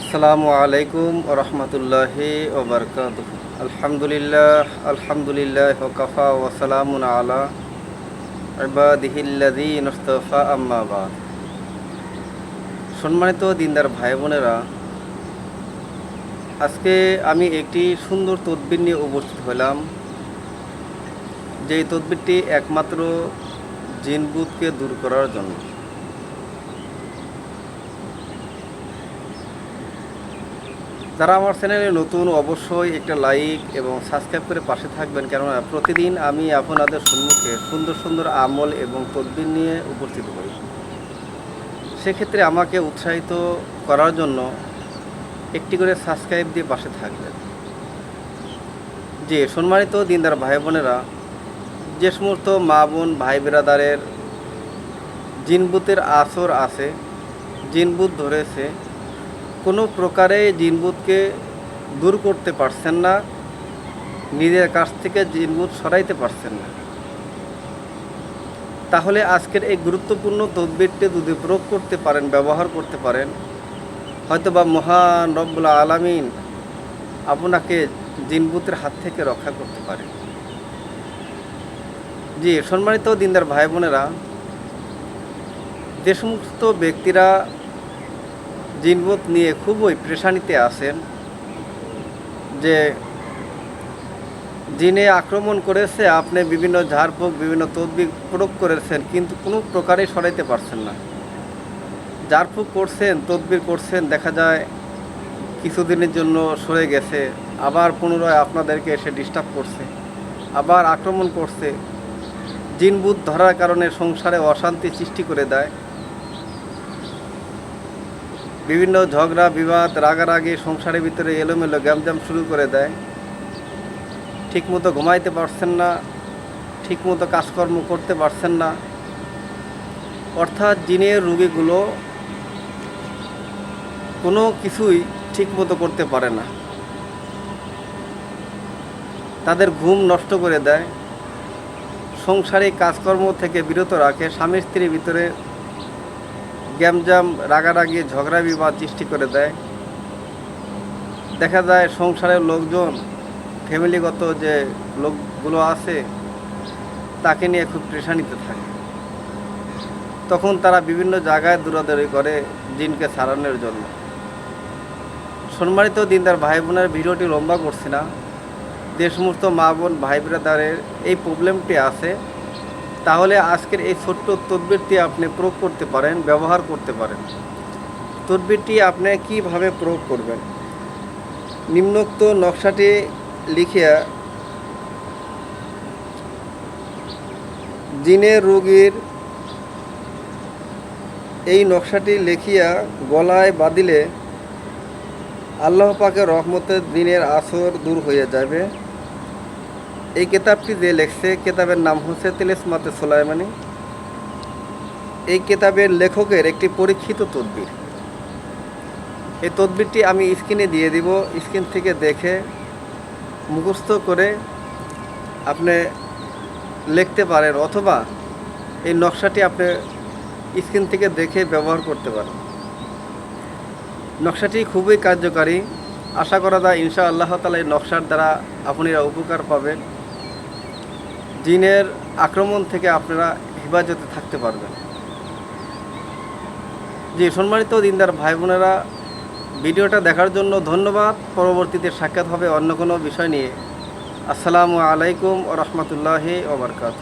আসসালামু আলাইকুম রহমতুল্লাহি ওবরকাত আলহামদুলিল্লাহ আলহামদুলিল্লাহ ওকাফা ওসালামুন আলা ইবাদিহিল্লাদি নস্তফা আম্মাবাদ সম্মানিত দিনদার ভাই বোনেরা আজকে আমি একটি সুন্দর তদবির নিয়ে উপস্থিত হলাম। যেই তদবিরটি একমাত্র জিনবুতকে দূর করার জন্য। যারা আমার চ্যানেলে নতুন, অবশ্যই একটা লাইক এবং সাবস্ক্রাইব করে পাশে থাকবেন। কেননা প্রতিদিন আমি আপনাদের সম্মুখে সুন্দর সুন্দর আমল এবং তদবির নিয়ে উপস্থিত করি সেক্ষেত্রে আমাকে উৎসাহিত করার জন্য একটি করে সাবস্ক্রাইব দিয়ে পাশে থাকবেন। যে সম্মানিত দিনদার ভাই বোনেরা যে সমস্ত মা বোন, ভাই বেরাদারের জিনবুতের আসর আছে, জিনবুত ধরেছে কোনো প্রকারে জিনবুতকে দূর করতে পারছেন না, নিজের কাছ থেকে জিনবুত সরাইতে পারছেন না। তাহলে আজকের এই গুরুত্বপূর্ণ তদবিরটি যদি প্রয়োগ করতে পারেন, ব্যবহার করতে পারেন, হয়তোবা মহান রব্বুল আলামিন আপনাকে জিনবুতের হাত থেকে রক্ষা করতে পারে জি, সম্মানিত দিনদার ভাই বোনেরা যে সমস্ত ব্যক্তিরা জিনবুত নিয়ে খুবই প্রেশানিতে আছেন, যে জিনে আক্রমণ করেছে, আপনি বিভিন্ন ঝাড়ফুঁক, বিভিন্ন তদবির প্রয়োগ করেছেন, কিন্তু কোনো প্রকারে সরাইতে পারছেন না। ঝাড়ফুঁক করছেন, তদবির করছেন, দেখা যায় কিছুদিনের জন্য সরে গেছে, আবার পুনরায় আপনাদেরকে এসে ডিস্টার্ব করছে, আবার আক্রমণ করছে। জিনবুত ধরার কারণে সংসারে অশান্তি সৃষ্টি করে দেয়। বিভিন্ন ঝগড়া, বিবাদ, রাগারাগি, সংসারের ভিতরে এলোমেলো গ্যামজাম শুরু করে দেয়। ঠিকমতো ঘুমাইতে পারছেন না, ঠিকমতো কাজকর্ম করতে পারছেন না। অর্থাৎ জিনের রুগীগুলো কোনো কিছুই ঠিকমতো করতে পারে না। তাদের ঘুম নষ্ট করে দেয়। সংসারিক কাজকর্ম থেকে বিরত রাখে স্বামী স্ত্রীর ভিতরে গ্যামজাম রাগারাগি, ঝগড়া বিবাদ সৃষ্টি করে দেয়। দেখা যায় সংসারের লোকজন, ফ্যামিলিগত যে লোকগুলো আছে, তাকে নিয়ে খুব প্রেশানিতে থাকে। তখন তারা বিভিন্ন জায়গায় দৌড়াদৌড়ি করে দিনকে সারানোর জন্য। সম্মানিত দিনদার ভাই বোনের ভিডিওটি লম্বা করছি না। যে সমস্ত মা বোন ভাই ব্রাদারের এই প্রবলেমটি আছে তাহলে আজকের এই ছোট্ট তদবিরটি আপনি প্রয়োগ করতে পারেন, ব্যবহার করতে পারেন। তদবিরটি আপনি কীভাবে প্রয়োগ করবেন? নিম্নোক্ত নকশাটি লিখিয়া জিনের রোগীর এই নকশাটি লিখিয়া গলায় বাঁধিলে আল্লাহ পাকের রহমতের দিনের আসর দূর হয়ে যাবে এই কেতাবটি যে লেখছে, কেতাবের নাম হচ্ছে তিলেসমাতে সোলাইমানি। এই কেতাবের লেখকের একটি পরীক্ষিত তদবির। এই তদবিরটি আমি স্ক্রিনে দিয়ে দিব। স্ক্রিন থেকে দেখে মুখস্থ করে আপনি লিখতে পারেন অথবা এই নকশাটি আপনি স্ক্রিন থেকে দেখে ব্যবহার করতে পারেন। নকশাটি খুবই কার্যকারী। আশা করা যায় ইনশা আল্লাহ তালা এই নকশার দ্বারা আপনারা উপকার পাবেন। জিনের আক্রমণ থেকে আপনারা হেফাজতে থাকতে পারবেন। জি, সম্মানিত দিনদার ভাই বোনেরা, ভিডিওটা দেখার জন্য ধন্যবাদ। পরবর্তীতে সাক্ষাৎ হবে অন্য কোনো বিষয় নিয়ে। আসসালামু আলাইকুম ও রহমতুল্লাহি ওবরকাত